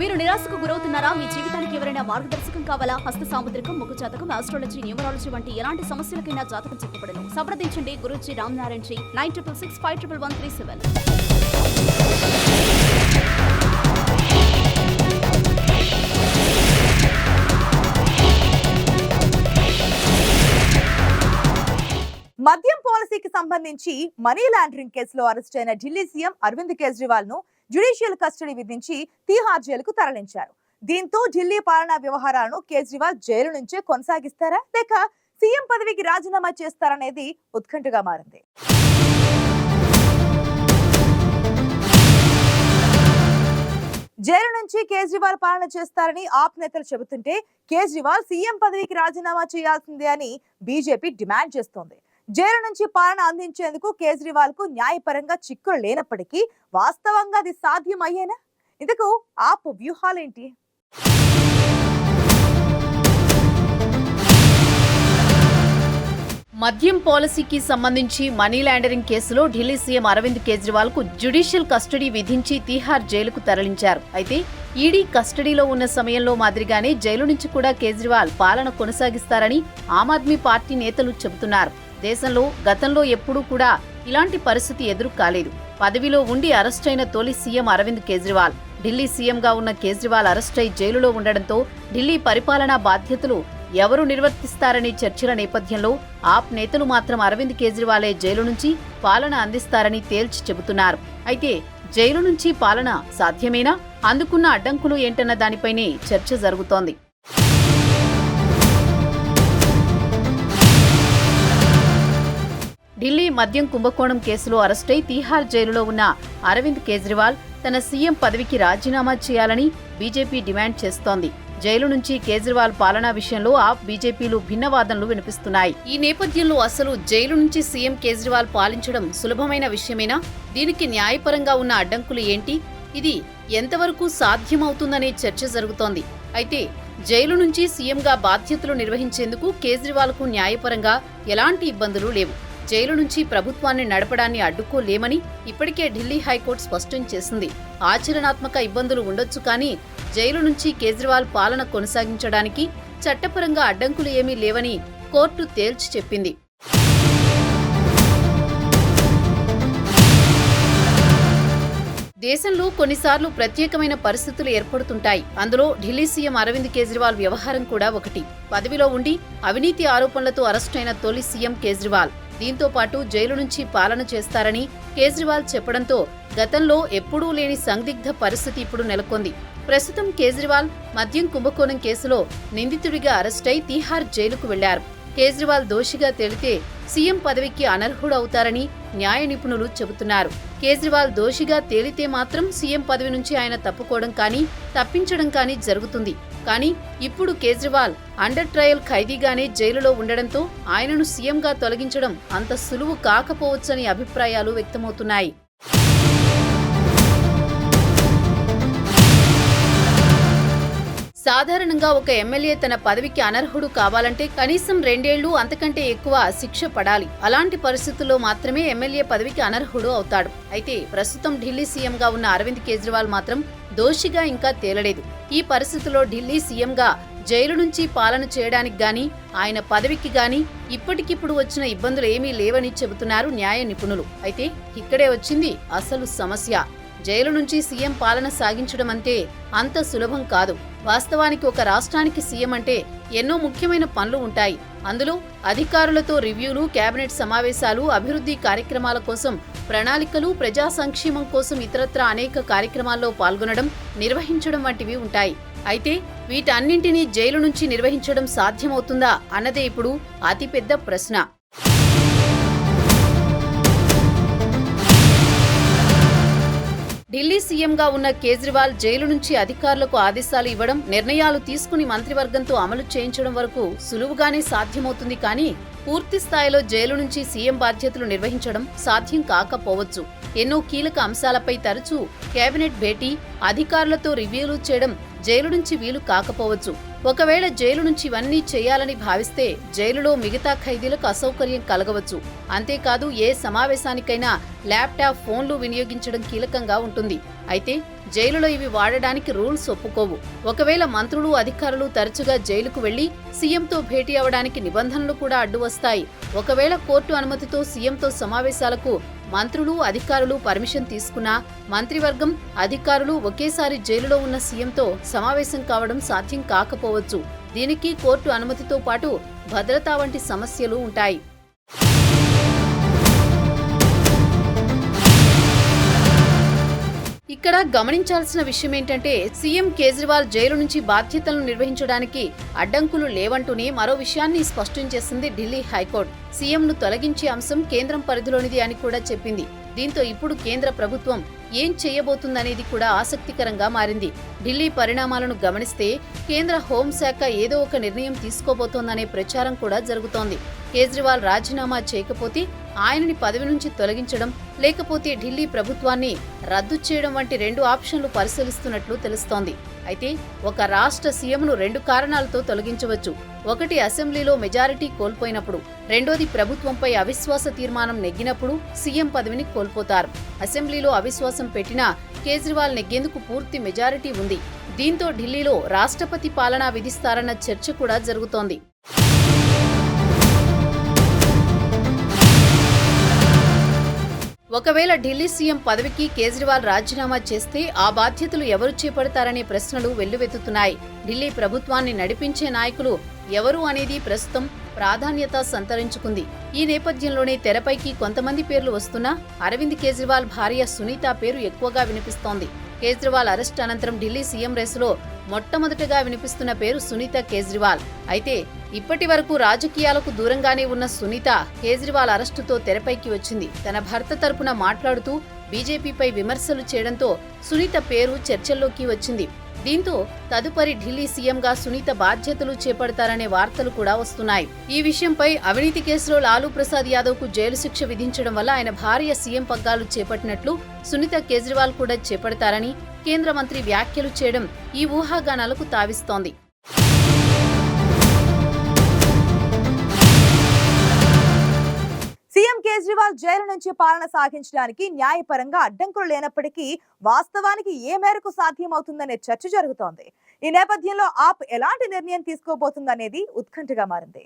మీరు నిరాశకు గురవుతున్నారా? మీ జీవితానికి ఎవరైనా మార్గదర్శకం కావాలా? హస్త సాముద్రికం ముఖ జాతకం ఆస్ట్రాలజీ న్యూమరాలజీ వంటి ఎలాంటి సమస్యలకైనా జాతకం చెప్పబడను. సంప్రదించండి Guruji Ramnarayan ji nine triple six five triple one three seven. మద్యం పాలసీకి సంబంధించి మనీ లాండరింగ్ కేసులో అరెస్ట్ అయిన ఢిల్లీ సీఎం అరవింద్ కేజ్రీవాల్ను జ్యుడిషియల్ కస్టడీ విధించి తీహార్ జైలుకు తరలించారు. దీంతో ఢిల్లీ పాలనా వ్యవహారాలను కేజ్రీవాల్ జైలు నుంచే కొనసాగిస్తారా? లేక సీఎం పదవికి రాజీనామా చేస్తారనేది ఉత్కంఠగా మారింది. జైలు నుంచి కేజ్రీవాల్ పాలన చేస్తారని ఆప్ నేతలు చెబుతుంటే కేజ్రీవాల్ సీఎం పదవికి రాజీనామా చేయాల్సిందే అని బీజేపీ డిమాండ్ చేస్తోంది. జైలు నుంచి పాలన అందించేందుకు కేజ్రీవాల్కు న్యాయపరంగా చిక్కులు లేనప్పటికీ వాస్తవంగా అది సాధ్యం అయ్యేనా ఇందుకు ఆప్ వ్యూహాలేంటి? మద్యం పాలసీకి సంబంధించి మనీ లాండరింగ్ కేసులో ఢిల్లీ సీఎం అరవింద్ కేజ్రీవాల్కు జ్యుడిషియల్ కస్టడీ విధించి తీహార్ జైలుకు తరలించారు. అయితే ఈడీ కస్టడీలో ఉన్న సమయంలో మాదిరిగానే జైలు నుంచి కూడా కేజ్రీవాల్ పాలన కొనసాగిస్తారని ఆమ్ ఆద్మీ పార్టీ నేతలు చెబుతున్నారు. దేశంలో గతంలో ఎప్పుడూ కూడా ఇలాంటి పరిస్థితి ఎదురు కాలేదు పదవిలో ఉండి అరెస్టైన తొలి సీఎం అరవింద్ కేజ్రీవాల్ ఢిల్లీ సీఎంగా ఉన్న కేజ్రీవాల్ అరెస్టై జైలులో ఉండడంతో ఢిల్లీ పరిపాలనా బాధ్యతలు ఎవరు నిర్వర్తిస్తారనే చర్చల నేపథ్యంలో ఆప్ నేతలు మాత్రం అరవింద్ కేజ్రీవాలే జైలు నుంచి పాలన అందిస్తారని తేల్చి చెబుతున్నారు. అయితే జైలు నుంచి పాలన సాధ్యమేనా? అందుకున్న అడ్డంకులు ఏంటన్న దానిపైనే చర్చ జరుగుతోంది. ఢిల్లీ మద్యం కుంభకోణం కేసులో అరెస్టై తీహార్ జైలులో ఉన్న అరవింద్ కేజ్రీవాల్ తన సీఎం పదవికి రాజీనామా చేయాలని బీజేపీ డిమాండ్ చేస్తోంది. జైలు నుంచి కేజ్రీవాల్ పాలనా విషయంలో ఆప్ బీజేపీలు భిన్న వాదనలు వినిపిస్తున్నాయి. ఈ నేపథ్యంలో అసలు జైలు నుంచి సీఎం కేజ్రీవాల్ పాలించడం సులభమైన విషయమేనా? దీనికి న్యాయపరంగా ఉన్న అడ్డంకులు ఏంటి? ఇది ఎంతవరకు సాధ్యమవుతుందనే చర్చ జరుగుతోంది. అయితే జైలు నుంచి సీఎంగా బాధ్యతలు నిర్వహించేందుకు కేజ్రీవాల్కు న్యాయపరంగా ఎలాంటి ఇబ్బందులు లేవు. జైలు నుంచి ప్రభుత్వాన్ని నడపడాన్ని అడ్డుకోలేమని ఇప్పటికే ఢిల్లీ హైకోర్టు స్పష్టం చేసింది. ఆచరణాత్మక ఇబ్బందులు ఉండొచ్చు కానీ జైలు నుంచి కేజ్రీవాల్ పాలన కొనసాగించడానికి చట్టపరంగా అడ్డంకులు ఏమీ లేవని కోర్టు తేల్చి చెప్పింది. దేశంలో కొన్నిసార్లు ప్రత్యేకమైన పరిస్థితులు ఏర్పడుతుంటాయి. అందులో ఢిల్లీ సీఎం అరవింద్ కేజ్రీవాల్ వ్యవహారం కూడా ఒకటి. పదవిలో ఉండి అవినీతి ఆరోపణలతో అరెస్టైన తొలి సీఎం కేజ్రీవాల్. దీంతో పాటు జైలు నుంచి పాలన చేస్తారని కేజ్రీవాల్ చెప్పడంతో గతంలో ఎప్పుడూ లేని సందిగ్ధ పరిస్థితి ఇప్పుడు నెలకొంది. ప్రస్తుతం కేజ్రీవాల్ మద్యం కుంభకోణం కేసులో నిందితుడిగా అరెస్టై తీహార్ జైలుకు వెళ్ళారు. కేజ్రీవాల్ దోషిగా తేలితే సీఎం పదవికి అనర్హుడవుతారని న్యాయ నిపుణులు చెబుతున్నారు. కేజ్రీవాల్ దోషిగా తేలితే మాత్రం సీఎం పదవి నుంచి ఆయన తప్పుకోవడం కానీ తప్పించడం కానీ జరుగుతుంది. కానీ ఇప్పుడు కేజ్రీవాల్ అండర్ ట్రయల్ ఖైదీగానే జైలులో ఉండడంతో ఆయనను సీఎంగా తొలగించడం అంత సులువు కాకపోవచ్చని అభిప్రాయాలు వ్యక్తమవుతున్నాయి. సాధారణంగా ఒక ఎమ్మెల్యే తన పదవికి అనర్హుడు కావాలంటే కనీసం రెండేళ్ళు అంతకంటే ఎక్కువ శిక్ష పడాలి. అలాంటి పరిస్థితుల్లో మాత్రమే ఎమ్మెల్యే పదవికి అనర్హుడు అవుతాడు. అయితే ప్రస్తుతం ఢిల్లీ సీఎంగా ఉన్న అరవింద్ కేజ్రీవాల్ మాత్రం దోషిగా ఇంకా తేలలేదు. ఈ పరిస్థితిలో ఢిల్లీ సీఎంగా జైలు నుంచి పాలన చేయడానికి గాని ఆయన పదవికి గాని ఇప్పటికిప్పుడు వచ్చిన ఇబ్బందులు ఏమీ లేవని చెబుతున్నారు న్యాయ నిపుణులు. అయితే ఇక్కడే వచ్చింది అసలు సమస్య. జైలు నుంచి సీఎం పాలన సాగించడం అంటే అంత సులభం కాదు. వాస్తవానికి ఒక రాష్ట్రానికి సీఎం అంటే ఎన్నో ముఖ్యమైన పనులు ఉంటాయి. అందులో అధికారులతో రివ్యూలు కేబినెట్ సమావేశాలు అభివృద్ధి కార్యక్రమాల కోసం ప్రణాళికలు ప్రజా సంక్షేమం కోసం ఇతరత్ర అనేక కార్యక్రమాల్లో పాల్గొనడం నిర్వహించడం వంటివి ఉంటాయి. అయితే వీటన్నింటినీ జైలు నుంచి నిర్వహించడం సాధ్యమవుతుందా అన్నదే ఇప్పుడు అతిపెద్ద ప్రశ్న. సీఎంగా ఉన్న కేజ్రీవాల్ జైలు నుంచి అధికారులకు ఆదేశాలు ఇవ్వడం నిర్ణయాలు తీసుకుని మంత్రివర్గంతో అమలు చేయించడం వరకు సులువుగానే సాధ్యమవుతుంది కానీ పూర్తి స్థాయిలో జైలు నుంచి సీఎం బాధ్యతలు నిర్వహించడం సాధ్యం కాకపోవచ్చు. ఎన్నో కీలక అంశాలపై తరచూ కేబినెట్ భేటీ అధికారులతో రివ్యూలు చేయడం జైలు నుంచి వీలు కాకపోవచ్చు. ఒకవేళ జైలు నుంచి ఇవన్నీ చేయాలని భావిస్తే జైలులో మిగతా ఖైదీలకు అసౌకర్యం కలగవచ్చు. అంతేకాదు ఏ సమావేశానికైనా ల్యాప్టాప్ ఫోన్లు వినియోగించడం కీలకంగా ఉంటుంది. అయితే జైలులో ఇవి వాడడానికి రూల్స్ ఒప్పుకోవు. ఒకవేళ మంత్రులు అధికారులు తరచుగా జైలుకు వెళ్ళి సీఎంతో భేటీ అవడానికి నిబంధనలు కూడా అడ్డు వస్తాయి. ఒకవేళ కోర్టు అనుమతితో సీఎంతో సమావేశాలకు మంత్రులు అధికారులు పర్మిషన్ తీసుకున్నా మంత్రివర్గం అధికారులు ఒకేసారి జైలులో ఉన్న సీఎంతో సమావేశం కావడం సాధ్యం చేసుకోవచ్చు. దీనికి కోర్టు అనుమతితో పాటు భద్రతా వంటి సమస్యలు ఉంటాయి. ఇక్కడ గమనించాల్సిన విషయం ఏంటంటే సీఎం కేజ్రీవాల్ జైలు నుంచి బాధ్యతలను నిర్వహించడానికి అడ్డంకులు లేవంటూనే మరో విషయాన్ని స్పష్టం చేసింది ఢిల్లీ హైకోర్టు. సీఎంను తొలగించే అంశం కేంద్రం పరిధిలోనిది అని కూడా చెప్పింది. దీంతో ఇప్పుడు కేంద్ర ప్రభుత్వం ఏం చేయబోతుందనేది కూడా ఆసక్తికరంగా మారింది. ఢిల్లీ పరిణామాలను గమనిస్తే కేంద్ర హోంశాఖ ఏదో ఒక నిర్ణయం తీసుకోబోతోందనే ప్రచారం కూడా జరుగుతోంది. కేజ్రీవాల్ రాజీనామా చేయకపోతే ఆయనని పదవి నుంచి తొలగించడం లేకపోతే ఢిల్లీ ప్రభుత్వాన్ని రద్దు చేయడం వంటి రెండు ఆప్షన్లు పరిశీలిస్తున్నట్లు తెలుస్తోంది. అయితే ఒక రాష్ట్ర సీఎంను రెండు కారణాలతో తొలగించవచ్చు. ఒకటి అసెంబ్లీలో మెజారిటీ కోల్పోయినప్పుడు రెండోది ప్రభుత్వంపై అవిశ్వాస తీర్మానం నెగ్గినప్పుడు సీఎం పదవిని కోల్పోతారు. అసెంబ్లీలో అవిశ్వాసం పెట్టినా కేజ్రీవాల్ నెగ్గేందుకు పూర్తి మెజారిటీ ఉంది. దీంతో ఢిల్లీలో రాష్ట్రపతి పాలన విధిస్తారన్న చర్చ కూడా జరుగుతోంది. ఒకవేళ ఢిల్లీ సీఎం పదవికి కేజ్రీవాల్ రాజీనామా చేస్తే ఆ బాధ్యతలు ఎవరు చేపడతారనే ప్రశ్నలు వెల్లువెత్తుతున్నాయి. ఢిల్లీ ప్రభుత్వాన్ని నడిపించే నాయకులు ఎవరు అనేది ప్రస్తుతం ప్రాధాన్యత సంతరించుకుంది. ఈ నేపథ్యంలోనే తెరపైకి కొంతమంది పేర్లు వస్తున్నా అరవింద్ కేజ్రీవాల్ భార్య సునీత పేరు ఎక్కువగా వినిపిస్తోంది. కేజ్రీవాల్ అరెస్ట్ అనంతరం ఢిల్లీ సీఎం రేసులో మొట్టమొదటగా వినిపిస్తున్న పేరు సునీత కేజ్రీవాల్. అయితే ఇప్పటి వరకు రాజకీయాలకు దూరంగానే ఉన్న సునీత కేజ్రీవాల్ అరెస్టుతో తెరపైకి వచ్చింది. తన భర్త తరపున మాట్లాడుతూ బీజేపీపై విమర్శలు చేయడంతో సునీత పేరు చర్చల్లోకి వచ్చింది. దీంతో తదుపరి ఢిల్లీ సీఎంగా సునీత బాధ్యతలు చేపడతారనే వార్తలు కూడా వస్తున్నాయి. ఈ విషయంపై అవినీతి కేసులో లాలూ ప్రసాద్ యాదవ్కు జైలు శిక్ష విధించడం వల్ల ఆయన భార్య సీఎం పగ్గాలు చేపట్టినట్లు సునీత కేజ్రీవాల్ కూడా చేపడతారని కేంద్ర మంత్రి వ్యాఖ్యలు చేయడం ఈ ఊహాగానాలకు తావిస్తోంది. కేజ్రీవాల్ జైలు నుంచి పాలన సాగించడానికి న్యాయపరంగా అడ్డంకులు లేనప్పటికీ వాస్తవానికి ఏ మేరకు సాధ్యమవుతుందనే చర్చ జరుగుతోంది. ఈ నేపథ్యంలో ఆప్ ఎలాంటి నిర్ణయం తీసుకోబోతుందనేది ఉత్కంఠగా మారింది.